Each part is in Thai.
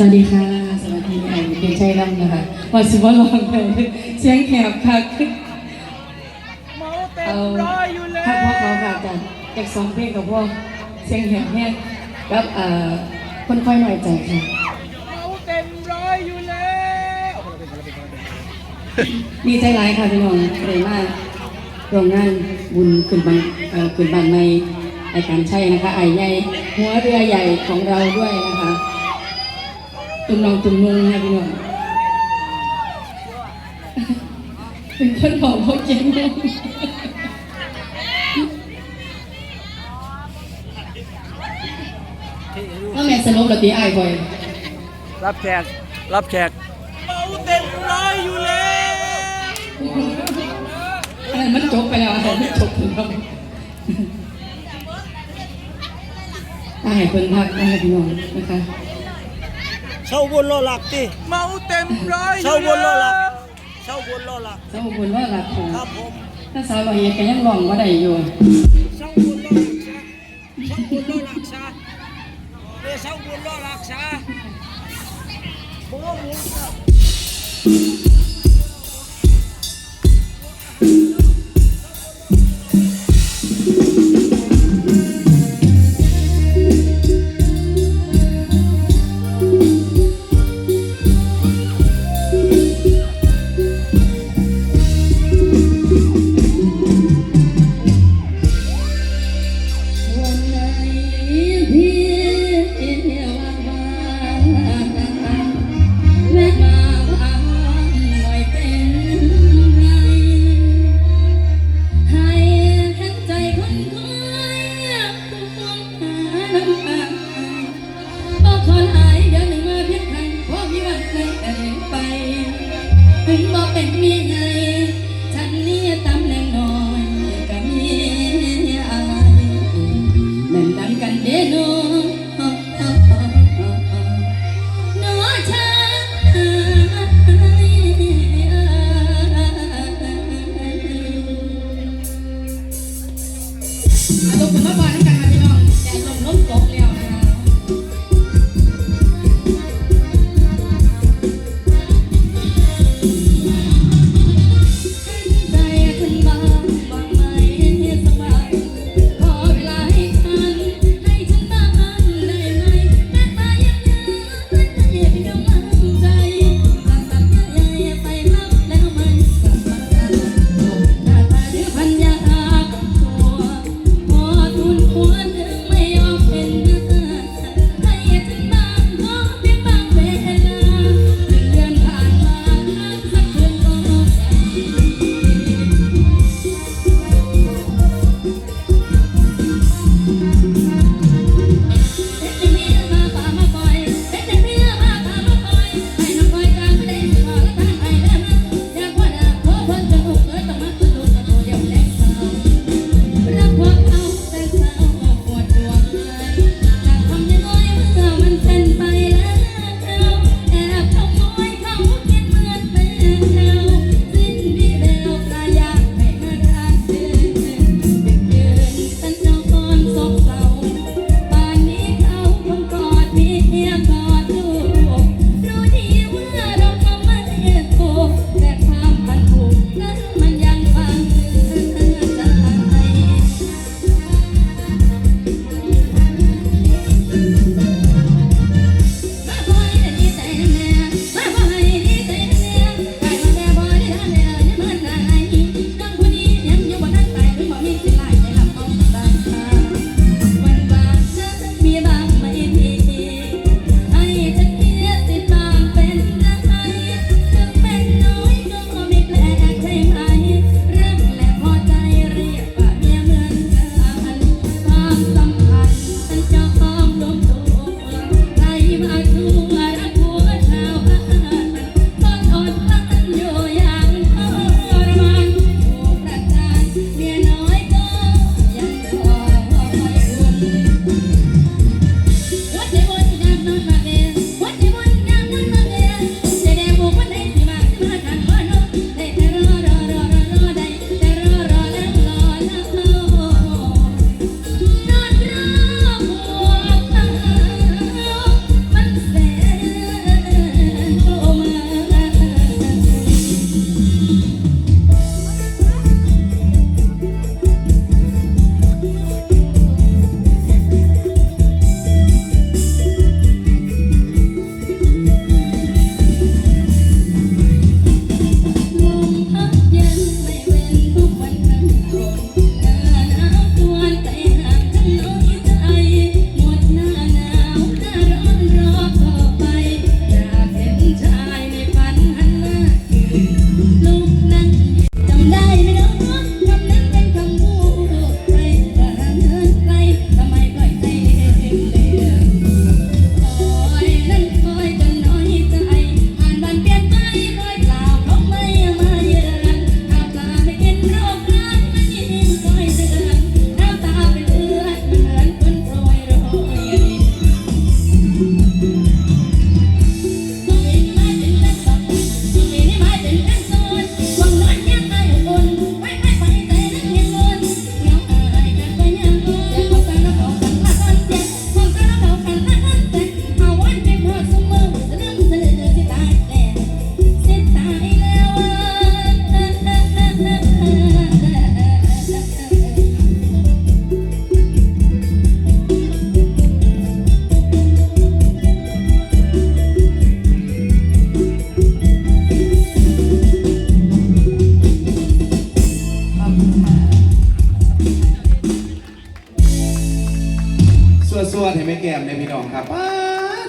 สวัสดีค่ะ สวัสดีไอ้เป็นชัยลำนะคะว่าสิว่าลองเลยเสียงแหบค่ะเมาเต็เอามร้อยอยู่แล้ถ้าพ่อเขาค่ะจากจากสองเพลงกับพ่อเสียงแหบแห้งกับเอ่อคนค่อยหน่อยใจค่ะเต็มร้อยอยู่แล้วดีใจหลายค่ะพี่น้องเลยมากโรงงานบุญขึ้นบันเอ่อขึ้นบันในไอการใช่นะคะไอใหญ่หัวเรือใหญ่ของเราด้วยนะคะ ตุ่มน้องตุ่มนุ่งนะพี่น้องเป็นคนบอกเขาเจ๋งมากว่าแม่สนุกเหรอตีไอ้ายบ่อยรับแขกรับแขกเมาเต็มร้อยอยู่แล้วอันนั้นมันจบไปแล้วอันนั้นมันจบไปแล้วตาให้เพิ่นพักนะคะพี่น้องนะคะ เช่าบนรอหลักติเมาเต็มร้อยอเช่ายู่บนรอหลัแล้กวเช่าบนรอหลักเจ้าบุญว่าหลักของครับผมถ้าสาวเราเฮ็ดก็ยังร้องบ่ได้อยู่เช่าบนรอหลักซะเช่าบนรอหลักซะเอ้ยเช่าบนรอหลักซะบ่ว่าหมูครับ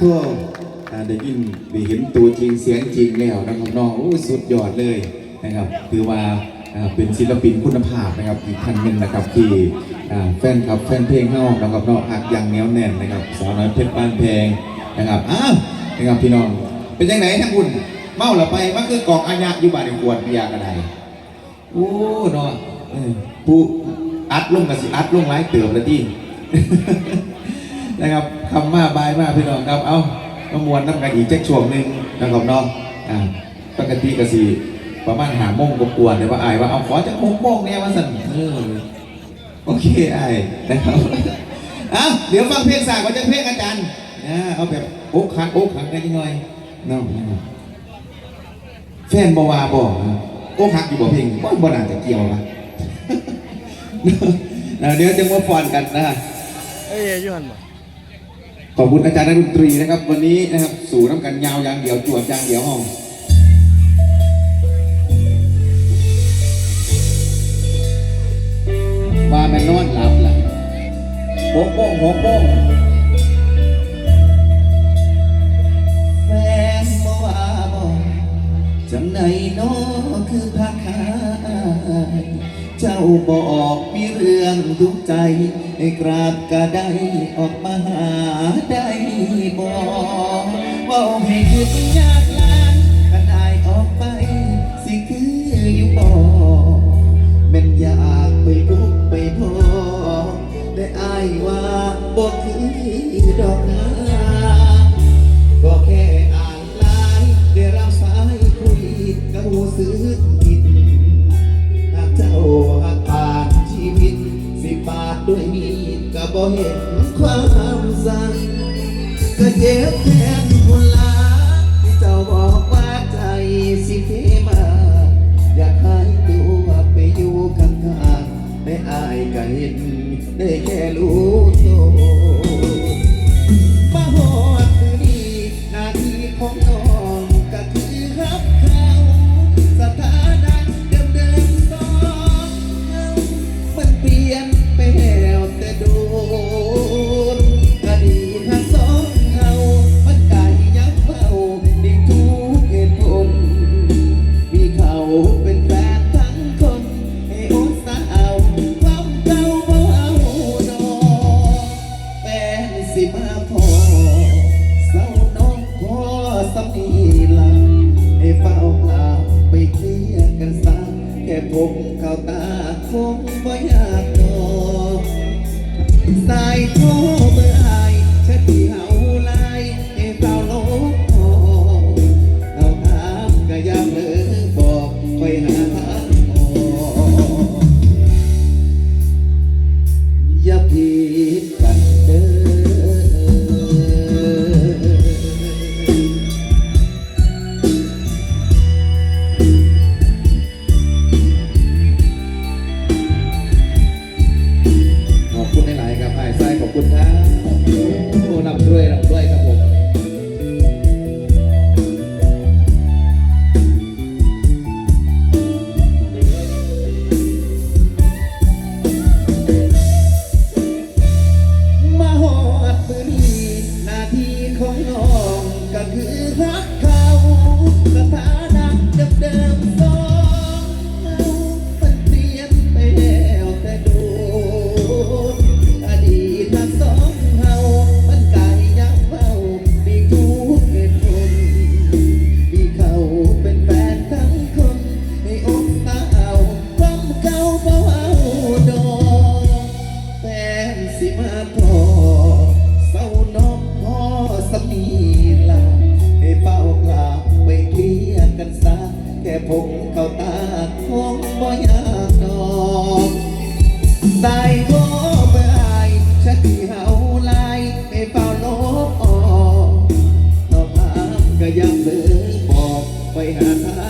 ดทั่วอ่าได้ยินได้เห็นตัวจริงเสียงจริงแล้วนะครับน้องโอ้สุดยอดเลยนะครับคือว่าเป็นศิลปินคุณภาพนะครับอีกท่านหนึ่งนะครับที่แฟนคลับแฟนเพลงเฮานะครับเนาะหักย่างเหนียวแน่นนะครับสาวน้อยเพชรบ้านแพงนะครับอ้าวนะครับพี่น้องเป็นยังไงทั้งคุณเมาหรือไปมันคือกอกอัญญะอยู่บ้านในขวดเบียร์กันไดโอ้นาะเออผู้อัดลงกับสิอัดลงไลฟ์เติมแล้วที่ นะครับคำมาบายมากพี่น้องครับ เอามามวนน้ำกันอีกแจ็คช่วงหนึ่งนะครับน้องอ่าปกติก็สิประมาณหาโมงกวนๆแต่ว่าอายว่าเอาขอจะโมงโมงเนี่ยว่าสั่นเออโอเคอายนะครับอะเดี๋ยวฟังเพลงสากว่าจะเพลงอาจารย์นะเอาแบบโอ๊กขังโอ๊กขังกันนิดหน่อยน้องแฟนบวาบอกโอ๊กขักอยู่บ่เพลงบ่บ่น่าจะเกี่ยวละเดี๋ยวจะมาฟอนกันนะเอ้ยยูหันบ่ ขอบคุณอาจารย์นักดนตรีนะครับ วันนี้นะครับสู่น้ำกันยาวยางเดียวจวดยางเดียวห้องว่าแม่นอนหลับล่ะโป๊งโป้งโป๊งโป้งแฟนบ่ว่าบ่จังไหนน้อคือพาคายเจ้าบอกมีเรื่องทุกใจ ให้กราบก็ได้ออกมาหาได้บอกว่าให้หยุดยากลานกันได้ออกไป สิคืออยู่บ่เป็นอยากไปพบไปพอได้อายว่าบ่คือดอกนาก็แค่อ่านไลน์ได้รับสายคุยกับหูซื้อผิดหากเจ้าอาการชีวิตสิบาทด้วยมี บ่เห็นความสั่งก็เจ็บแทนคนลาที่เจ้าบอกว่าใจสิเทมา อยากให้ตัวไปอยู่ข้างๆได้อายก็เห็นได้แค่รู้ แค่ผมเข้าตาคงบ่อยากนอนตายก็เมื่ออายชักที่เฮาลายไม่เฝ้าลบออกตอมาก็ยังเลยบอกไปหาทาง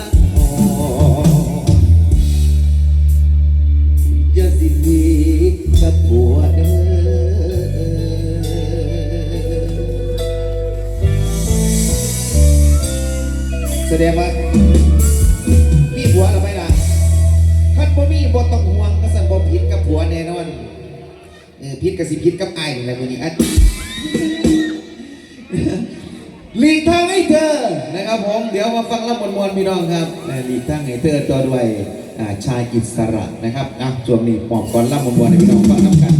ผัวแน่นอนพิษกับสิพิษกับไอ้อะไรพวกนี้อัดหลีกทางให้เธอนะครับผมเดี๋ยวมาฟังรับมวลพี่น้องครับหลีกทางให้เธอต่อด้วยชายอิสระนะครับนะช่วงนี้ปอบก่อนรับมวลพี่น้องฟังกัน